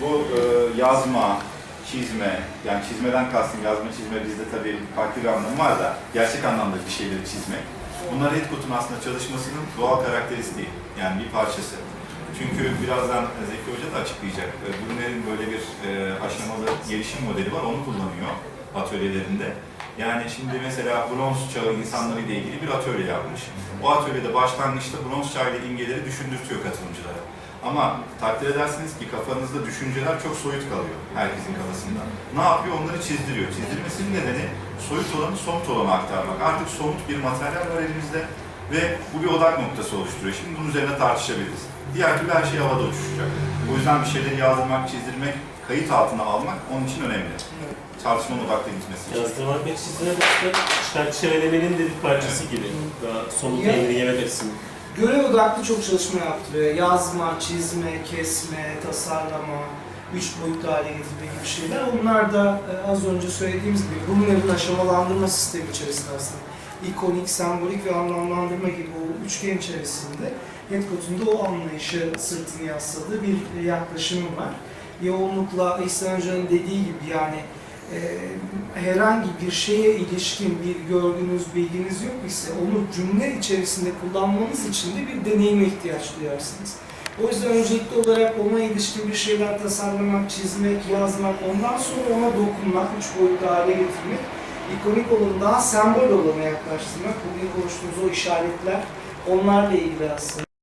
bu e, yazma, çizme, yani çizmeden kastım yazma çizme bizde tabii farklı bir anlamı var da gerçek anlamda bir şeyleri çizmek. Bunlar Headcoat'un aslında çalışmasının doğal karakteristiği, yani bir parçası. Çünkü birazdan Zeki Hoca da açıklayacak. E, Brunner'in böyle bir e, aşamalı gelişim modeli var, onu kullanıyor atölyelerinde. Yani şimdi mesela bronz çağı insanları ile ilgili bir atölye yapmış. O atölyede başlangıçta bronz çağı ile imgeleri düşündürtüyor katılımcılara. Ama takdir edersiniz ki kafanızda düşünceler çok soyut kalıyor herkesin kafasında. Ne yapıyor? Onları çizdiriyor. Çizdirmesinin nedeni soyut olanı somut olana aktarmak. Artık somut bir materyal var elimizde ve bu bir odak noktası oluşturuyor. Şimdi bunun üzerine tartışabiliriz. Diğer türlü her şey havada uçuşacak. O yüzden bir şeyleri yazdırmak, çizdirmek, kayıt altına almak onun için önemli. Tartışmanın odaklı gitmesi için. Yazdırmak ve çizdirmek çerçevelemenin de bir parçası gibi. Daha somut açısından. Görev odaklı çok çalışma yaptırıyor. Yazma, çizme, kesme, tasarlama, üç boyutlu hale getirme gibi şeyler. Onlar da e, az önce söylediğimiz gibi Brunner'in aşamalandırma sistemi içerisinde aslında. İkonik, sembolik ve anlamlandırma gibi o üçgen içerisinde Headcoat'un da o anlayışı sırtını yasladığı bir yaklaşımı var. Yoğunlukla İhsan dediği gibi yani e, herhangi bir şeye ilişkin bir gördüğünüz bilginiz yok ise onu cümle içerisinde kullanmanız için de bir deneyime ihtiyaç duyarsınız. O yüzden öncelikli olarak ona ilişkin bir şeyler tasarlamak, çizmek, yazmak, ondan sonra ona dokunmak, üç boyutlu hale getirmek, ikonik olanı daha sembol olana yaklaştırmak, bugün konuştuğumuz o işaretler onlarla ilgili aslında.